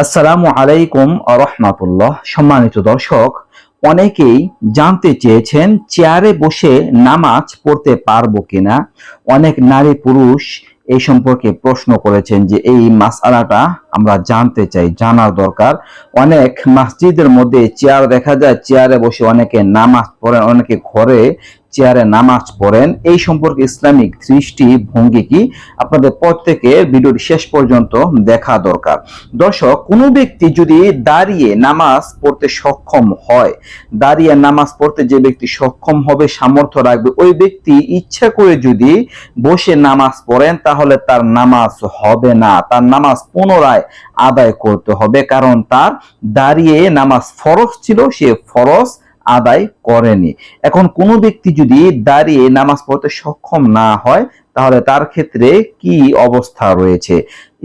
আসসালামু আলাইকুম রহমাতুল্লাহ। সম্মানিত দর্শক, অনেকেই জানতে চেয়েছেন চেয়ারে বসে নামাজ পড়তে পারব কিনা। অনেক নারী পুরুষ এই সম্পর্কে প্রশ্ন করেছেন যে এই মাসালাটা আমরা জানতে চাই, জানার দরকার। অনেক মসজিদের মধ্যে চেয়ার দেখা যায়, চেয়ারে বসে অনেকে নামাজ পড়েন, অনেকে ঘরে চেয়ারে নামাজ পড়েন। এই সম্পর্কে ইসলামিক দৃষ্টি ভঙ্গি কি? আপনাদের প্রত্যেকে ভিডিওটি শেষ পর্যন্ত দেখা দরকার। দর্শক, কোনো ব্যক্তি যদি দাঁড়িয়ে নামাজ পড়তে সক্ষম হয়, দাঁড়িয়ে নামাজ পড়তে যে ব্যক্তি সক্ষম হবে, সামর্থ্য রাখবে, ওই ব্যক্তি ইচ্ছা করে যদি বসে নামাজ পড়েন, তাহলে তার নামাজ হবে না। তার নামাজ পুনরায় আদায় করতে হবে, কারণ তার দাঁড়িয়ে নামাজ ফরস ছিল, সে ফরস আদায় করেনি। এখন কোনো ব্যক্তি যদি দাঁড়িয়ে নামাজ পড়তে সক্ষম না হয় তাহলে তার ক্ষেত্রে কি অবস্থা রয়েছে?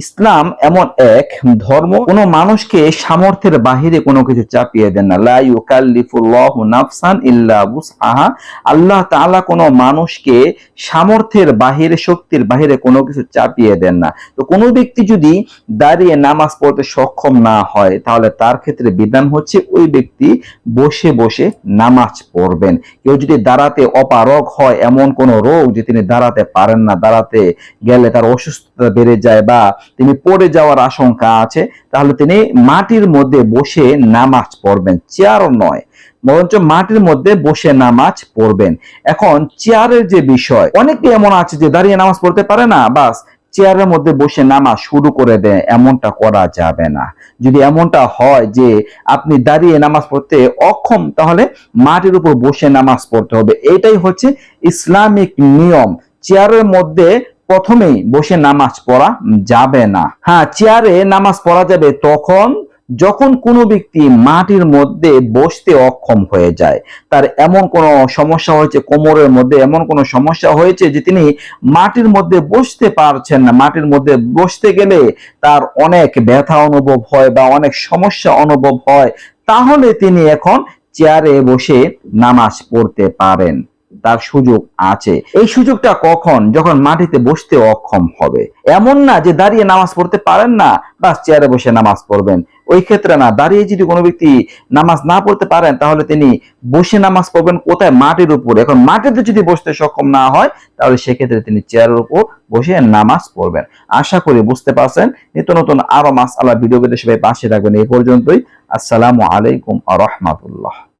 ইসলাম এমন এক ধর্ম, কোনো মানুষকে সামর্থ্যের বাহিরে কোনো কিছু চাপিয়ে দেন না। লা ইউকাল্লিফুল্লাহু নাফসান ইল্লা বুসআহা। আল্লাহ তাআলা কোনো মানুষকে সামর্থ্যের বাহিরে, শক্তির বাহিরে কোনো কিছু চাপিয়ে দেন না। তো কোনো ব্যক্তি যদি দাঁড়িয়ে নামাজ পড়তে সক্ষম না হয়, তাহলে তার ক্ষেত্রে বিধান হচ্ছে ওই ব্যক্তি বসে বসে নামাজ পড়বেন। কেউ যদি দাঁড়াতে অপারগ হয়, এমন কোনো রোগ যে তিনি দাঁড়াতে পারেন না দাঁড়াতে গেলে তার অসুস্থতা বেড়ে যায় বা তিনি পড়ে যাওয়ার আশঙ্কা আছে, তাহলে তিনি মাটির মধ্যে বসে নামাজ পড়বেন। চেয়ারও নয়, বরঞ্চ মাটির মধ্যে বসে নামাজ পড়বেন। এখন চেয়ারের যে বিষয়, অনেকে এমন আছে যে দাঁড়িয়ে নামাজ পড়তে পারে না, বাস চেয়ারের মধ্যে বসে নামাজ শুরু করে দেয় এমনটা করা যাবে না। যদি এমনটা হয় যে আপনি দাঁড়িয়ে নামাজ পড়তে অক্ষম, তাহলে মাটির উপর বসে নামাজ পড়তে হবে। এটাই হচ্ছে ইসলামিক নিয়ম। চেয়ারের মধ্যে প্রথমেই বসে নামাজ পড়া যাবে না। হ্যাঁ চেয়ারে নামাজ পড়া যাবে তখন যখন কোনো ব্যক্তি মাটির মধ্যে বসতে অক্ষম হয়ে যায়, তার এমন কোনো সমস্যা হয়েছে, কোমরের মধ্যে এমন কোনো সমস্যা হয়েছে যে তিনি মাটির মধ্যে বসতে পারছেন না। মাটির মধ্যে বসতে গেলে তার অনেক ব্যথা অনুভব হয় বা অনেক সমস্যা অনুভব হয়। তাহলে তিনি এখন চেয়ারে বসে নামাজ পড়তে পারেন। তার সুযোগ আছে। এই সুযোগটা কখন? যখন মাটিতে বসতে অক্ষম হবে। এমন না যে দাঁড়িয়ে নামাজ পড়তে পারেন না বা চেয়ারে বসে নামাজ পড়বেন। ওই ক্ষেত্রে না, দাঁড়িয়ে যদি কোনো ব্যক্তি নামাজ না পড়তে পারেন, তাহলে তিনি বসে নামাজ পড়বেন কোথায়? মাটির উপর। এখন মাটিতে যদি বসতে সক্ষম না হয়, তাহলে সেক্ষেত্রে তিনি চেয়ারের উপর বসে নামাজ পড়বেন। আশা করি বুঝতে পারছেন। নিত্য নতুন আরও মাস আল্লাহ ভিডিও পেতে সবাই পাশে রাখবেন এই পর্যন্তই। আসসালামু আলাইকুম আ রহমাতুল্লাহ।